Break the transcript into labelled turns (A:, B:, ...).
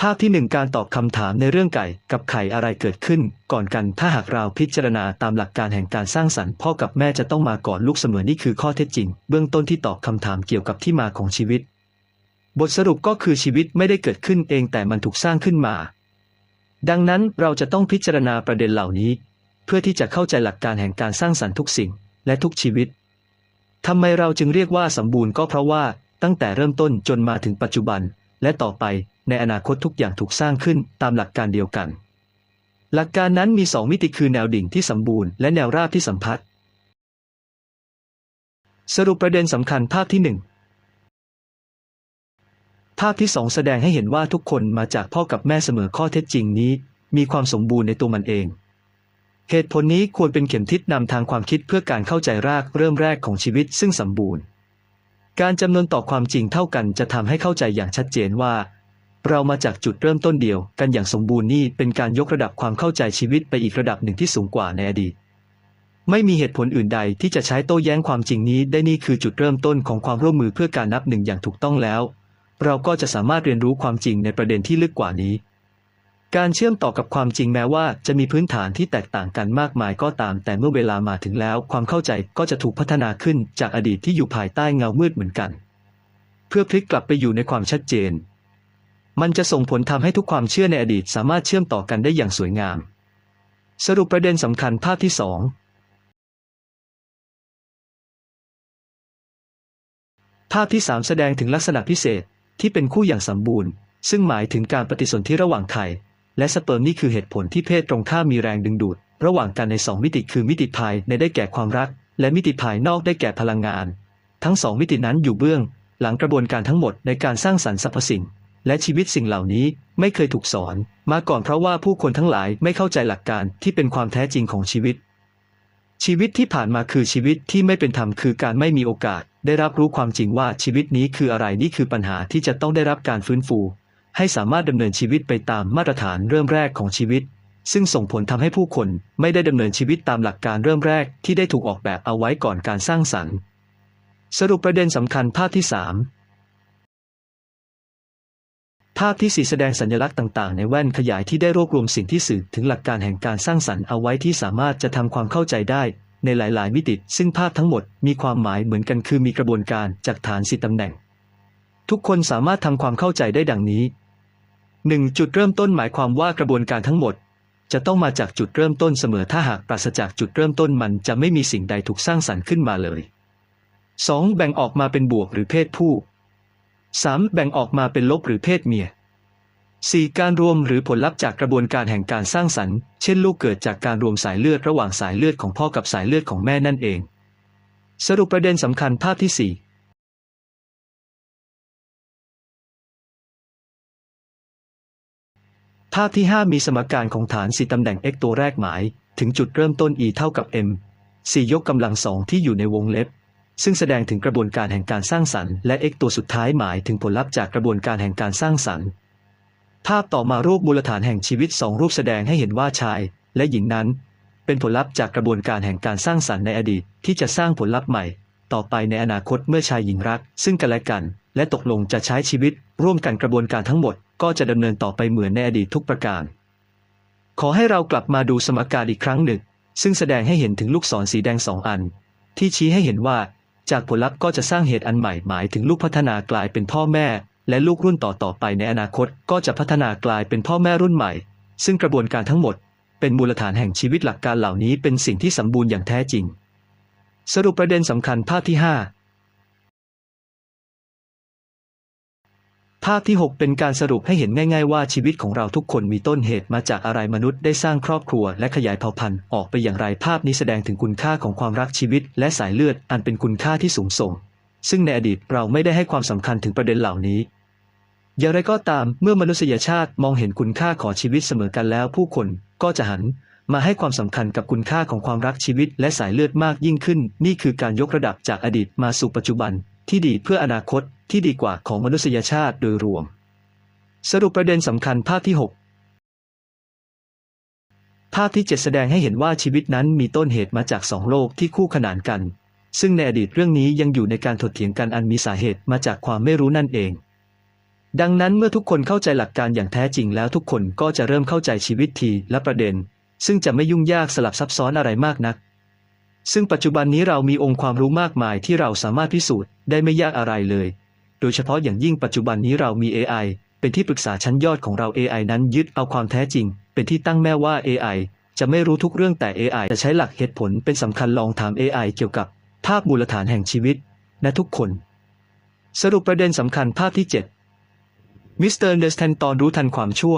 A: ภาพที่หนึ่งการตอบคำถามในเรื่องไก่กับไข่อะไรเกิดขึ้น ก่อนกันถ้าหากเราพิจารณาตามหลักการแห่งการสร้างสรรค์พ่อกับแม่จะต้องมาก่อนลูกเสมอนี่คือข้อเท็จจริง เบื้องต้นที่ตอบคำถามเกี่ยวกับที่มาของชีวิต บทสรุปก็คือชีวิตไม่ได้เกิดขึ้นเองแต่มันถูกสร้างขึ้นมา ดังนั้นเราจะต้องพิจารณาประเด็นเหล่านี้ เพื่อที่จะเข้าใจหลักการแห่งการสร้างสรรค์ทุกสิ่ง และทุกชีวิตทำไมเราจึงเรียกว่าสมบูรณ์ก็เพราะว่าตั้งแต่เริ่มต้นจนมาถึงปัจจุบัน และต่อไป ในอนาคตทุกอย่างถูกสร้างขึ้นตามหลักการเดียวกัน หลักการนั้นมีสองมิติคือแนวดิ่งที่สมบูรณ์และแนวราบที่สัมพัทธ์สรุปประเด็นสำคัญภาพที่หนึ่งภาพที่สองแสดงให้เห็นว่าทุกคนมาจากพ่อกับแม่เสมอข้อเท็จจริงนี้ มีความสมบูรณ์ในตัวมันเอง เหตุผลนี้ควรเป็นเข็มทิศนำทางความคิดเพื่อการเข้าใจรากเริ่มแรกของชีวิตซึ่งสมบูรณ์ การจำนวนต่อความจริงเท่ากันจะทำให้เข้าใจอย่างชัดเจนว่า เรามาจากจุดเริ่มต้นเดียวกันอย่างสมบูรณ์นี่เป็นการยกระดับความเข้าใจชีวิตไปอีกระดับหนึ่งที่สูงกว่าในอดีต ไม่มีเหตุผลอื่นใดที่จะใช้โต้แย้งความจริงนี้ได้นี่คือจุดเริ่มต้นของความร่วมมือเพื่อการนับหนึ่งอย่างถูกต้องแล้ว เราก็จะสามารถเรียนรู้ความจริงในประเด็นที่ลึกกว่านี้ การเชื่อมต่อกับความจริงแม้ว่าจะมีพื้นฐานที่แตกต่างกันมากมายก็ตาม แต่เมื่อเวลามาถึงแล้ว ความเข้าใจก็จะถูกพัฒนาขึ้นจากอดีตที่อยู่ภายใต้เงามืดเหมือนกัน เพื่อพลิกกลับไปอยู่ในความชัดเจน มันจะส่งผลทำให้ทุกความเชื่อในอดีตสามารถเชื่อมต่อกันได้อย่างสวยงาม สรุปประเด็นสำคัญภาพที่สองภาพที่3แสดงถึงลักษณะพิเศษที่เป็นคู่อย่างสมบูรณ์ ซึ่งหมายถึงการปฏิสนธิระหว่างไข่และสเปิร์มนี่คือเหตุผลที่เพศตรงข้ามมีแรงดึงดูด ระหว่างกันในสองมิติคือมิติภายในได้แก่ความรัก และมิติภายนอกได้แก่พลังงาน ทั้งสองมิตินั้นอยู่เบื้อง หลังกระบวนการทั้งหมดในการสร้างสรรค์สรรพสิ่ง และชีวิตสิ่งเหล่านี้ไม่เคยถูกสอน มาก่อนเพราะว่าผู้คนทั้งหลายไม่เข้าใจหลักการที่เป็นความแท้จริงของชีวิต ชีวิตที่ผ่านมาคือชีวิตที่ไม่เป็นธรรมคือการไม่มีโอกาส ได้รับรู้ความจริงว่าชีวิตนี้คืออะไรนี่คือปัญหาที่จะต้องได้รับการฟื้นฟู ให้สามารถดำเนินชีวิตไปตามมาตรฐานเริ่มแรกของชีวิต ซึ่งส่งผลทำให้ผู้คนไม่ได้ดำเนินชีวิตตามหลักการเริ่มแรกที่ได้ถูกออกแบบเอาไว้ก่อนการสร้างสรรค์ สรุปประเด็นสำคัญภาพที่3 ภาพที่สี่แสดงสัญลักษณ์ต่างๆ ในแว่นขยายที่ได้รวบรวมสิ่งที่สื่อถึงหลักการแห่งการสร้างสรรค์เอาไว้ที่สามารถจะทำความเข้าใจได้ในหลาย ๆ มิติ ซึ่งภาพทั้งหมดมีความหมายเหมือนกันคือมีกระบวนการจากฐานสี่ตำแหน่ง ทุกคนสามารถทำความเข้าใจได้ดังนี้ 1. จุดเริ่มต้นหมายความว่ากระบวนการทั้งหมด จะต้องมาจากจุดเริ่มต้นเสมอถ้าหากปราศจากจุดเริ่มต้นมันจะไม่มีสิ่งใดถูกสร้างสรรค์ขึ้นมาเลย 2. แบ่งออกมาเป็นบวกหรือเพศผู้ 3. แบ่งออกมาเป็นลบหรือเพศเมีย 4. การรวมหรือผลลัพธ์จากกระบวนการแห่งการสร้างสรรค์ เช่นลูกเกิดจากการรวมสายเลือดระหว่างสายเลือดของพ่อกับสายเลือดของแม่นั่นเอง สรุปประเด็นสำคัญภาพที่ 4ภาพที่ 5 มีสมการของฐานสี่ตำแหน่ง x ตัวแรกหมาย ถึงจุดเริ่มต้น e เท่ากับ m 4 ยกกำลังสองที่อยู่ในวงเล็บ ซึ่งแสดงถึงกระบวนการแห่งการสร้างสรรค์และ x ตัวสุดท้ายหมายถึงผลลัพธ์จากกระบวนการแห่งการสร้างสรรค์ ภาพต่อมารูปมูลฐานแห่งชีวิตสองรูปแสดงให้เห็นว่าชายและหญิงนั้น เป็นผลลัพธ์จากกระบวนการแห่งการสร้างสรรค์ในอดีตที่จะสร้างผลลัพธ์ใหม่ ต่อไปในอนาคตเมื่อชายหญิงรัก ซึ่งกันและกัน และตกลงจะใช้ชีวิต ร่วมกันกระบวนการทั้งหมด ก็จะดำเนินต่อไปเหมือนในอดีตทุกประการ ขอให้เรากลับมาดูสมการอีกครั้งหนึ่ง ซึ่งแสดงให้เห็นถึงลูกศรสีแดงสองอัน ที่ชี้ให้เห็นว่า จากผลลัพธ์ก็จะสร้างเหตุอันใหม่หมายถึงลูกพัฒนากลายเป็นพ่อแม่ และลูกรุ่นต่อๆไปในอนาคตก็จะพัฒนากลายเป็นพ่อแม่รุ่นใหม่ ซึ่งกระบวนการทั้งหมด เป็นมูลฐานแห่งชีวิตหลักการเหล่านี้เป็นสิ่งที่สมบูรณ์อย่างแท้จริง สรุปประเด็นสำคัญภาพที่ 5 ภาพที่ 6 เป็นการสรุปให้เห็นง่ายๆว่าชีวิตของเราทุกคนมีต้นเหตุมาจากอะไรมนุษย์ได้สร้างครอบครัวและขยายเผ่าพันธุ์ออกไปอย่างไรภาพนี้แสดงถึงคุณค่าของความรักชีวิต และสายเลือดอันเป็นคุณค่าที่สูงส่ง ซึ่งในอดีตเราไม่ได้ให้ความสำคัญถึงประเด็นเหล่านี้ อย่างไรก็ตามเมื่อมนุษยชาติมองเห็นคุณค่าของชีวิตเสมอกันแล้วผู้คนก็จะหัน มาให้ความสำคัญกับคุณค่าของความรักชีวิตและสายเลือดมากยิ่งขึ้น นี่คือการยกระดับจากอดีตมาสู่ปัจจุบัน ที่ดีเพื่ออนาคตที่ดีกว่าของมนุษยชาติโดยรวม สรุปประเด็นสำคัญภาพที่ 6ภาพที่7แสดงให้เห็นว่าชีวิตนั้นมีต้นเหตุมาจากสองโลกที่คู่ขนานกัน ซึ่งในอดีตเรื่องนี้ยังอยู่ในการถกเถียงกันอันมีสาเหตุมาจากความไม่รู้นั่นเอง ดังนั้นเมื่อทุกคนเข้าใจหลักการอย่างแท้จริงแล้วทุกคนก็จะเริ่มเข้าใจชีวิตทีและประเด็น ซึ่งจะไม่ยุ่งยากสลับซับซ้อนอะไรมากนัก ซึ่งปัจจุบันนี้เรามีองค์ความรู้มากมายที่เราสามารถพิสูจน์ได้ไม่ยากอะไรเลย โดยเฉพาะอย่างยิ่งปัจจุบันนี้เรามี AI เป็นที่ปรึกษาชั้นยอดของเรา AI นั้นยึดเอาความแท้จริง เป็นที่ตั้งแม้ว่า AI จะไม่รู้ทุกเรื่องแต่ AI จะใช้หลักเหตุผลเป็นสำคัญลองถาม AI เกี่ยวกับภาพมูลฐานแห่งชีวิตและทุกคน สรุปประเด็นสำคัญภาพที่ 7มิสเตอร์เดสแทนตอนรู้ทันความชั่ว